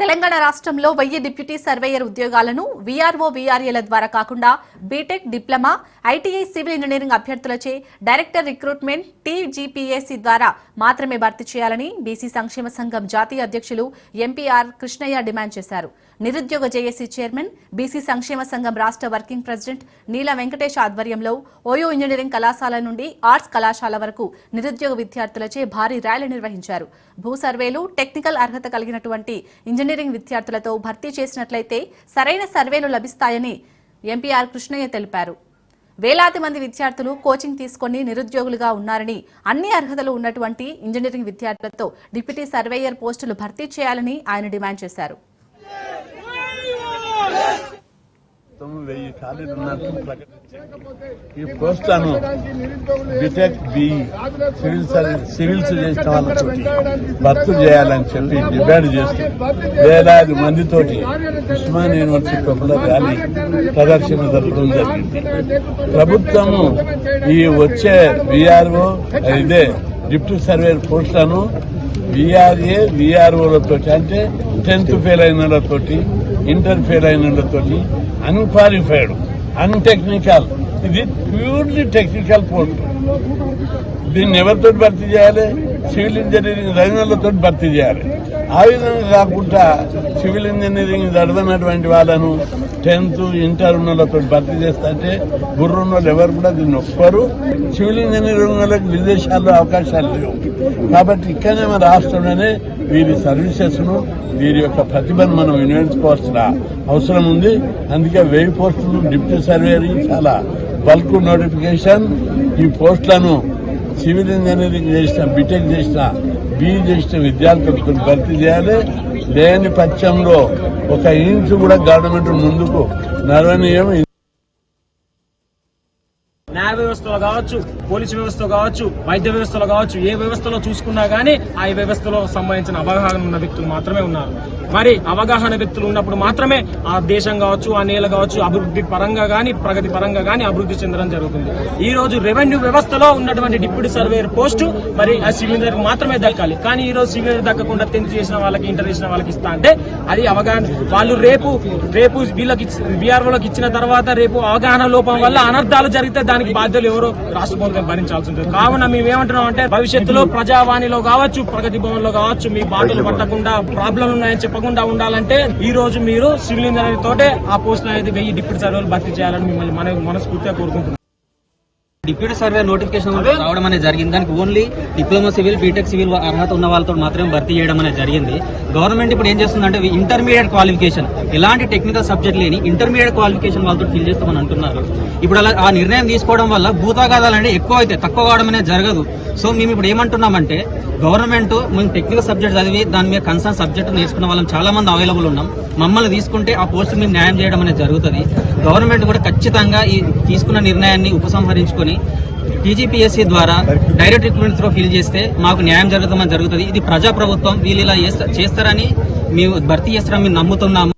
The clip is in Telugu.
తెలంగాణ రాష్ట్రంలో వెయ్యి డిప్యూటీ సర్వేయర్ ఉద్యోగాలను వీఆర్ఓ వీఆర్ఏల ద్వారా కాకుండా BTech diploma ITI civil engineering అభ్యర్థులచే director recruitment TGPSC ద్వారా మాత్రమే భర్తీ చేయాలని బీసీ సంక్షేమ సంఘం జాతీయ అధ్యక్షులు ఎంపీఆర్ కృష్ణయ్య డిమాండ్ చేశారు. నిరుద్యోగ జేఏసీ చైర్మన్ బీసీ సంక్షేమ సంఘం రాష్ట్ర వర్కింగ్ ప్రెసిడెంట్ నీల వెంకటేష్ ఆధ్వర్యంలో ఓయో ఇంజనీరింగ్ కళాశాల నుండి ఆర్ట్స్ కళాశాల వరకు నిరుద్యోగ విద్యార్థులచే భారీ ర్యాలీ నిర్వహించారు. భూ సర్వేలు టెక్నికల్ అర్హత కలిగినటువంటి ఇంజనీరింగ్ విద్యార్థులతో భర్తీ చేసినట్లయితే సరైన సర్వేలు లభిస్తాయని ఎంపీఆర్ కృష్ణయ్య తెలిపారు. వేలాది మంది విద్యార్థులు కోచింగ్ తీసుకొని నిరుద్యోగులుగా ఉన్నారని అన్ని అర్హతలు ఉన్నటువంటి ఇంజనీరింగ్ విద్యార్థులతో డిప్యూటీ సర్వేయర్ పోస్టులు భర్తీ చేయాలని ఆయన డిమాండ్ చేశారు. మొత్తం ఈ పోస్టులను BTech B civil service civils చేసిన వాళ్ళతోటి భర్తీ చేయాలని చెప్పి డిమాండ్ చేస్తూ వేలాది మందితోటి ఉస్మాన్ యూనివర్సిటీ లోపల ర్యాలీ ప్రదర్శన జరపడం జరిగింది. ప్రభుత్వము ఈ వచ్చే విఆర్ఓ ఇదే డిప్యూటీ సర్వేర్ పోస్టులను విఆర్ఏ విఆర్ఓలతో అంటే టెన్త్ ఫెయిల్ అయిన వాళ్ళతోటి ఇంటర్ ఫెయిల్ అయిన వాళ్ళతోటి అన్క్వాలిఫైడ్ అన్టెక్నికల్ ఇది ప్యూర్లీ టెక్నికల్ పోస్ట్ దీన్ని ఎవరితో భర్తీ చేయాలి? సివిల్ ఇంజనీరింగ్ రంగంలతో భర్తీ చేయాలి. ఆ విధంగా కాకుండా సివిల్ ఇంజనీరింగ్ చదవనటువంటి వాళ్ళను టెన్త్ ఇంటర్ ఉన్న భర్తీ చేస్తుంటే గుర్రున్న వాళ్ళు ఎవరు కూడా దీన్ని ఒప్పరు. సివిల్ ఇంజనీరింగ్ వాళ్ళకి విదేశాల్లో అవకాశాలు లేవు. కాబట్టి ఇక్కడనే మన రాష్ట్రంలోనే వీరి సర్వీసెస్ను వీరి యొక్క ప్రతిభను మనం వినియోగించుకోవాల్సిన అవసరం ఉంది. అందుకే వెయ్యి పోస్టులు డిప్యూటీ సర్వేయర్ చాలా బల్క్ నోటిఫికేషన్. ఈ పోస్టులను సివిల్ ఇంజనీరింగ్ చేసిన బీటెక్ చేసిన బీఈ చేసిన విద్యార్థులకు భర్తీ చేయాలి. లేని పక్షంలో ఒక ఇంచు కూడా గవర్నమెంట్ ముందుకు నడవనీయం. న్యాయ వ్యవస్థలో కావచ్చు పోలీసు వ్యవస్థలో కావచ్చు వైద్య వ్యవస్థలో కావచ్చు ఏ వ్యవస్థలో చూసుకున్నా గానీ ఆ వ్యవస్థలో సంబంధించిన అవగాహన ఉన్న వ్యక్తులు మాత్రమే ఉన్నారు. మరి అవగాహన వ్యక్తులు ఉన్నప్పుడు మాత్రమే ఆ దేశం కావచ్చు ఆ నేల కావచ్చు అభివృద్ధి పరంగా గానీ ప్రగతి పరంగా గానీ అభివృద్ధి చెందడం జరుగుతుంది. ఈ రోజు రెవెన్యూ వ్యవస్థలో ఉన్నటువంటి డిప్యూటీ సర్వేయర్ పోస్టు మరి ఆ సివిల్ మాత్రమే దక్కాలి. కానీ ఈ రోజు సివిల్ దక్కకుండా టెన్త్ చేసిన వాళ్ళకి ఇంటర్ చేసిన వాళ్ళకి ఇస్తా అంటే అది అవగాహన వాళ్ళు రేపు రేపు వీళ్ళకి బీఆర్ఓలకు ఇచ్చిన తర్వాత రేపు అవగాహన లోపం వల్ల అనర్థాలు జరిగితే దాని దానికి బాధ్యులు ఎవరో రాష్ట్ర ప్రభుత్వం భరించాల్సి ఉంటుంది. కావున మేమేమంటున్నాం అంటే భవిష్యత్తులో ప్రజావాణిలో కావచ్చు ప్రగతి భవన్లో కావచ్చు మీ బాధలు పట్టకుండా ప్రాబ్లం ఉన్నాయని చెప్పకుండా ఉండాలంటే ఈ రోజు మీరు సివిల్ ఇంజనీర్ తోటే ఆ పోస్ట్ అనేది వెయ్యి డిప్యూటీ సర్వేలు భర్తీ చేయాలని మిమ్మల్ని మనస్ఫూర్తిగా కోరుకుంటున్నాం. డిప్యూటీ సర్వే నోటిఫికేషన్ రావడం అనేది జరిగింది. దానికి only diploma civil BTech civil అర్హత ఉన్న వాళ్ళతో మాత్రమే భర్తీ చేయడం అనేది జరిగింది. గవర్నమెంట్ ఇప్పుడు ఏం చేస్తుందంటే ఇంటర్మీడియట్ క్వాలిఫికేషన్ ఎలాంటి టెక్నికల్ సబ్జెక్ట్ లేని ఇంటర్మీడియట్ క్వాలిఫికేషన్ వాళ్ళతో ఫిల్ చేస్తామని అంటున్నారు. ఇప్పుడు అలా ఆ నిర్ణయం తీసుకోవడం వల్ల భూతాగాదాలు అనేవి ఎక్కువ అయితే తక్కువ కావడం అనేది జరగదు. సో మేము ఇప్పుడు ఏమంటున్నామంటే గవర్నమెంట్ మేము టెక్నికల్ సబ్జెక్ట్ చదివి దాని మీద కన్సర్న్ సబ్జెక్ట్ నేర్చుకున్న వాళ్ళం చాలా మంది అవైలబుల్ ఉన్నాం. మమ్మల్ని తీసుకుంటే ఆ పోస్ట్ మీద న్యాయం చేయడం అనేది జరుగుతుంది. గవర్నమెంట్ కూడా ఖచ్చితంగా ఈ తీసుకున్న నిర్ణయాన్ని ఉపసంహరించుకొని టీజీపీఎస్సీ ద్వారా డైరెక్ట్ రిక్రూట్మెంట్ త్రో ఫిల్ చేస్తే మాకు న్యాయం జరుగుతామని జరుగుతుంది. ఇది ప్రజాప్రభుత్వం వీళ్ళు ఇలా చేస్తారని మేము భర్తీ చేస్తారని మేము నమ్ముతున్నాము.